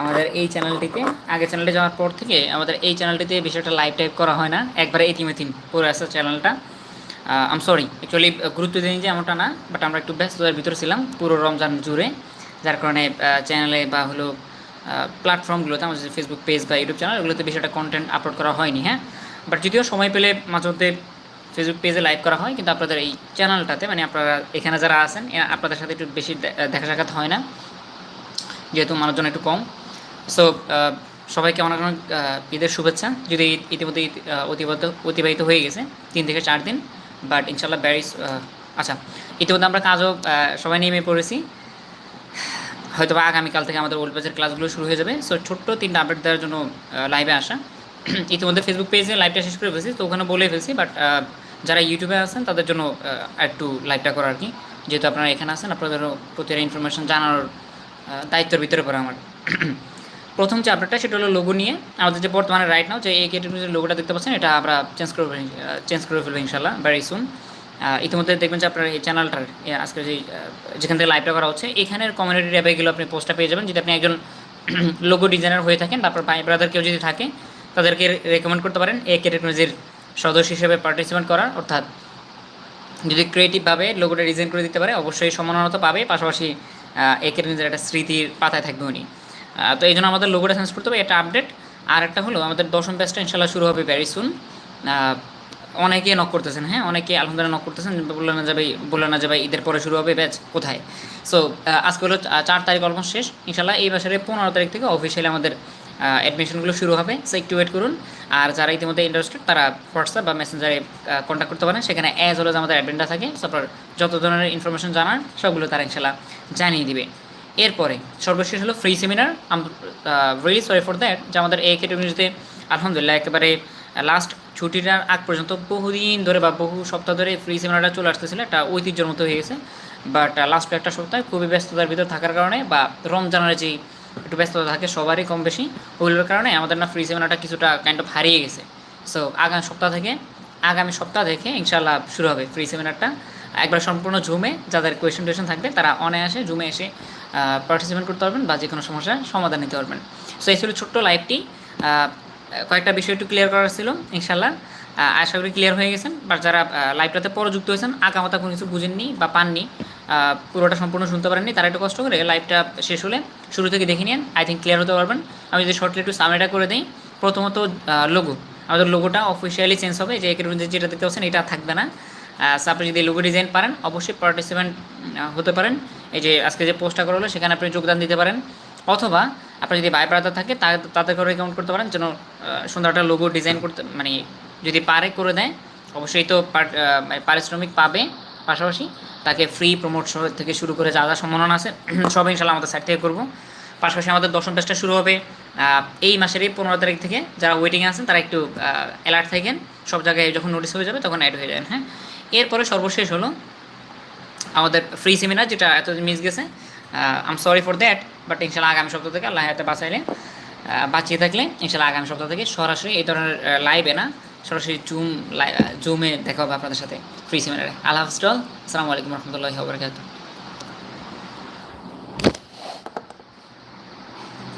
আমাদের এই চ্যানেলটিতে আগে চ্যানেলে যাওয়ার পর থেকে আমাদের এই চ্যানেলটিতে বিষয়টা লাইভ টাইপ করা হয় না। একবারে এতিম এতিম পড়ে আসছে চ্যানেলটা আম সরি অ্যাকচুয়ালি গুরুত্ব দিই যে এমনটা না বাট আমরা একটু ব্যস্ততার ভিতরে ছিলাম পুরো রমজান জুড়ে, যার কারণে চ্যানেলে বা হলো প্ল্যাটফর্মগুলোতে আমাদের যে ফেসবুক পেজ বা ইউটিউব চ্যানেল এগুলোতে বিষয়টা কন্টেন্ট আপলোড করা হয়নি হ্যাঁ? বাট যদিও সময় পেলে মাঝে মধ্যে ফেসবুক পেজে লাইভ করা হয়, কিন্তু আপনাদের এই চ্যানেলটাতে মানে আপনারা এখানে যারা আছেন আপনাদের সাথে একটু বেশি দেখা সাক্ষাৎ হয় না। যেহেতু মানুষজন একটু কম। সো সবাইকে অনেক অনেক ঈদের শুভেচ্ছা। যদি ইতিমধ্যে অতিবাহিত অতিবাহিত হয়ে গেছে তিন থেকে চার দিন বাট ইনশাল্লাহ ব্যারিস আচ্ছা ইতিমধ্যে আমরা কাজও সবাই নেমে পড়েছি। হয়তো বা আগামীকাল থেকে আমাদের ওল্ড পেজের ক্লাসগুলো শুরু হয়ে যাবে। সো ছোট্ট তিনটা আপডেট দেওয়ার জন্য লাইভে আসা। ইতিমধ্যে ফেসবুক পেজে লাইভটা শেষ করে ফেলছি তো ওখানে বলে ফেলছি বাট যারা ইউটিউবে আছেন তাদের জন্য একটু লাইভটা করা আর কি। যেহেতু আপনারা এখানে আছেন আপনাদেরও প্রতিটা ইনফরমেশন জানানোর আহ, দায়িত্বের ভিতরে পড়ে আমার। প্রথম আপডেটটা সেটা হলো লোগো নিয়ে। আমাদের যে বর্তমানে রাইট নাও যে এই কেটেগরির যে লোগোটা দেখতে পাচ্ছেন এটা আমরা চেঞ্জ করে চেঞ্জ করে ফেলব ইনশাল্লাহ ভেরি সুন ইতিমধ্যে দেখবেন যে আপনার এই চ্যানেলটার এ, আজকে যে যেখান থেকে লাইভটা করা হচ্ছে এখানের কমিউনিটি ট্যাবে গেলে আপনি পোস্টটা পেয়ে যাবেন। যদি আপনি একজন লোগো ডিজাইনার হয়ে থাকেন তারপর ভাই ব্রাদার কেউ যদি থাকে তাদেরকে রেকমেন্ড করতে পারেন এই ক্যাটেগরিজের সদস্য হিসেবে পার্টিসিপেন্ট করার। অর্থাৎ যদি ক্রিয়েটিভভাবে লোগোটা ডিজাইন করে দিতে পারে অবশ্যই সমানতা পাবে। পাশাপাশি এই নিজের একটা স্মৃতির পাতায় থাকবে উনি। তো এই জন্য আমাদের লোগোটা চেঞ্জ করতে হবে, এটা আপডেট আর একটা হলো, আমাদের দশম ব্যাচটা ইনশাল্লাহ শুরু হবে ভ্যারি সুন অনেকে নক করতেছেন হ্যাঁ? অনেকে আলহামদুলিল্লাহ নক করতেছেন, বলল না যাবে বলল না যাবে ঈদের পরে শুরু হবে ব্যাচ কোথায়? সো আজকে হলো চার তারিখ অলমোস্ট শেষ। ইনশাল্লাহ এই বছরের পনেরো তারিখ থেকে অফিসিয়ালি আমাদের অ্যাডমিশনগুলো শুরু হবে। সো একটু ওয়েট করুন। আর যারা ইতিমধ্যে ইন্টারেস্টেড তারা হোয়াটসঅ্যাপ বা মেসেঞ্জারে কন্ট্যাক্ট করতে পারেন। সেখানে অ্যাজ হলো আমাদের অ্যাডমিনটা থাকে। তারপর যত ধরনের ইনফরমেশন জানার, সবগুলো তারা ইনশাল্লাহ জানিয়ে দিবে। এরপরে সর্বশেষ হলো free seminar really sorry for that যে আমাদের এই ক্যাটেগরিতে আলহামদুলিল্লাহ একেবারে লাস্ট ছুটিটার আগ পর্যন্ত বহুদিন ধরে বা বহু সপ্তাহ ধরে ফ্রি সেমিনারটা চলে আসতেছিল। একটা ঐতিহ্যের মতো হয়ে গেছে। বাট লাস্ট একটা সপ্তাহে খুবই ব্যস্ততার ভিতর থাকার কারণে বা রমজানের যেই একটু ব্যস্ততা থাকে, সবারই কম বেশি। ওইগুলোর কারণে আমাদের না ফ্রি সেমিনারটা কিছুটা কাইন্ড অফ হারিয়ে গেছে। সো আগামী সপ্তাহ থেকে, আগামী সপ্তাহ থেকে ইনশাল্লাহ শুরু হবে ফ্রি সেমিনারটা একবার সম্পূর্ণ জুমে যাদের কোয়েশন টোয়েশন থাকবে, তারা অনায়াসে জুমে এসে পার্টিসিপেট করতে পারবেন বা যে কোনো সমস্যার সমাধান নিতে পারবেন। সো এই ছিল ছোট্ট লাইভটি কয়েকটা বিষয় একটু ক্লিয়ার করার ছিল ইনশাল্লাহ আশা করি ক্লিয়ার হয়ে গেছেন। বা যারা লাইভটাতে পরে যুক্ত হয়েছেন আঁকামাতা কোনো কিছু বুঝেননি বা পাননি পুরোটা সম্পূর্ণ শুনতে পারেননি, তারা একটু কষ্ট করে লাইভটা শেষ হলে শুরু থেকে দেখে নিন আই থিঙ্ক ক্লিয়ার হতে পারবেন। আমি যদি শর্টলি একটু সামনেটা করে দিই, প্রথমত লোগো আমাদের লোগোটা অফিসিয়ালি চেঞ্জ হবে, যে একের যেটা দেখতে পাচ্ছেন, এটা থাকবে না। আপনি যদি লোগো ডিজাইন পারেন, অবশ্যই পার্টিসিপেন্ট হতে পারেন। এই যে আজকে যে পোস্টটা করা হলো, সেখানে আপনি যোগদান দিতে পারেন। অথবা, আপনার যদি ব্রাদার থাকে, তা- তাদেরকেও রেকমেন্ড করতে পারেন, যেন সুন্দর একটা লোগো ডিজাইন করতে মানে যদি পারে করে দেয়, অবশ্যই তো মানে পারিশ্রমিক পাবে পাশাপাশি। তাকে ফ্রি প্রমোট থেকে শুরু করে যা যা সম্ভাবনা আছে সব ইনশাল্লাহ আমাদের সাইড থেকে করব। পাশাপাশি আমাদের দশম টেস্টটা শুরু হবে এই মাসেরই পনেরো তারিখ থেকে যারা ওয়েটিংয়ে আছেন, তারা একটু অ্যালার্ট থাকেন। সব জায়গায় যখন নোটিস হয়ে যাবে তখন অ্যাড হয়ে যাবেন হ্যাঁ? এরপরে সর্বশেষ হলো আমাদের ফ্রি সেমিনার যেটা এতদিন মিস গেছে। Am sorry for that but ইনশাল্লাহ আগামী সপ্তাহ থেকে আল্লাহ হাতে বাঁচাইলে। বাঁচিয়ে থাকলে ইনশাল্লাহ আগামী সপ্তাহ থেকে সরাসরি এই ধরনের লাইভে না, সরাসরি জুম জুমে দেখা হবে আপনাদের সাথে ফ্রি সেমিনারে আল্লাহ হাফিজ আসসালামু আলাইকুম রহমতুল্লাহ ওবরাকাতুহ